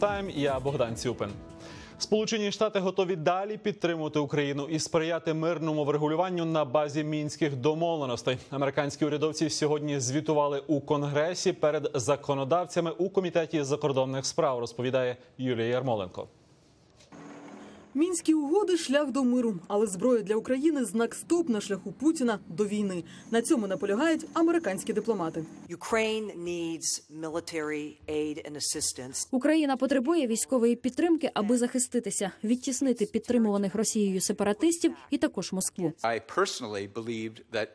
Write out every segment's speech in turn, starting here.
Тайм. Я Богдан Цюпин. Сполучені Штати готові далі підтримувати Україну і сприяти мирному врегулюванню на базі мінських домовленостей. Американські урядовці сьогодні звітували у конгресі перед законодавцями у комітеті закордонних справ. Розповідає Юлія Ярмоленко. Мінські угоди шлях до миру, але зброя для України знак стоп на шляху Путіна до війни. На цьому наполягають американські дипломати. Україна потребує військової підтримки, аби захиститися, відтіснити підтримуваних Росією сепаратистів і також Москву.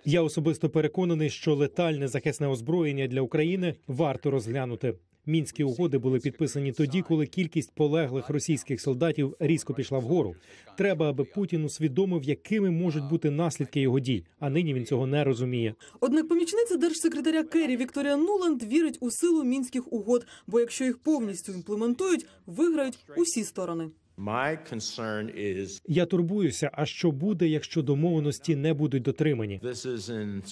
Я особисто переконаний, що летальне захисне озброєння для України варто розглянути. Мінські угоди були підписані тоді, коли кількість полеглих російських солдатів різко пішла вгору. Треба, аби Путін усвідомив, якими можуть бути наслідки його дій. А нині він цього не розуміє. Однак помічниця держсекретаря Керрі Вікторія Нуланд вірить у силу мінських угод, бо якщо їх повністю імплементують, виграють усі сторони. My concern is Я турбуюся. А що буде, якщо домовленості не будуть дотримані?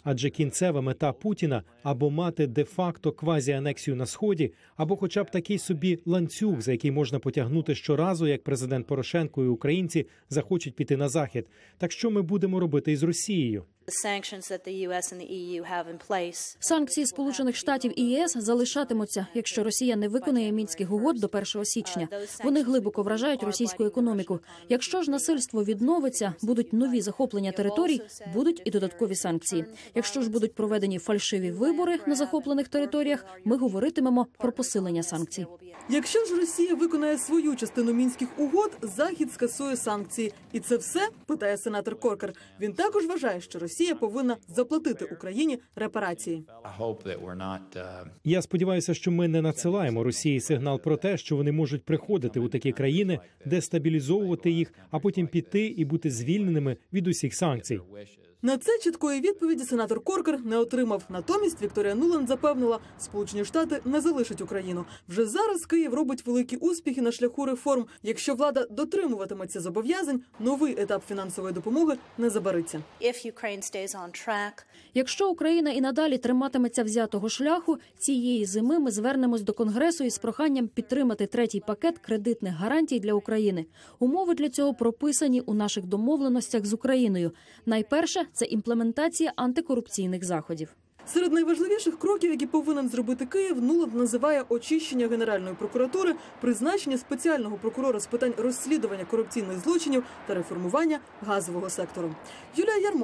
Адже кінцева мета Путіна або мати де-факто квазіанексію на сході, або, хоча б такий собі ланцюг, за який можна потягнути щоразу, як президент Порошенко і українці захочуть піти на захід. Так що ми будемо робити із Росією? The sanctions that the US and the EU have in place. Санкції Сполучених Штатів і ЄС залишатимуться, якщо Росія не виконує мінських угод до 1 січня. Вони глибоко вражають російську економіку. Якщо ж насильство відновиться, будуть нові захоплення територій, будуть і додаткові санкції. Якщо ж будуть проведені фальшиві вибори на захоплених територіях, ми говоритимемо про посилення санкцій. Якщо ж Росія виконає свою частину мінських угод, захід скасує санкції, і це все питає сенатор Коркер. Він також вважає, що Росія повинна заплатити Україні репарації. Uh, Я сподіваюся, що ми не надсилаємо Росії сигнал про те, що вони можуть приходити у такі країни, дестабілізовувати їх, а потім піти і бути звільненими від усіх санкцій. На це чіткої відповіді сенатор Коркер не отримав. Натомість Вікторія Нуланд запевнила, Сполучені Штати не залишать Україну. Вже зараз Київ робить великі успіхи на шляху реформ. Якщо влада дотримуватиметься зобов'язань, новий етап фінансової допомоги не забариться. Якщо Україна і надалі триматиметься взятого шляху, цієї зими ми звернемось до Конгресу із проханням підтримати третій пакет кредитних гарантій для України. Умови для цього прописані у наших домовленостях з Україною. Найперше це імплементація антикорупційних заходів. Серед найважливіших кроків, які повинен зробити Київ, Нуланд називає очищення Генеральної прокуратури, призначення спеціального прокурора з питань розслідування корупційних злочинів та реформування газового сектору. Юлія Ярмо.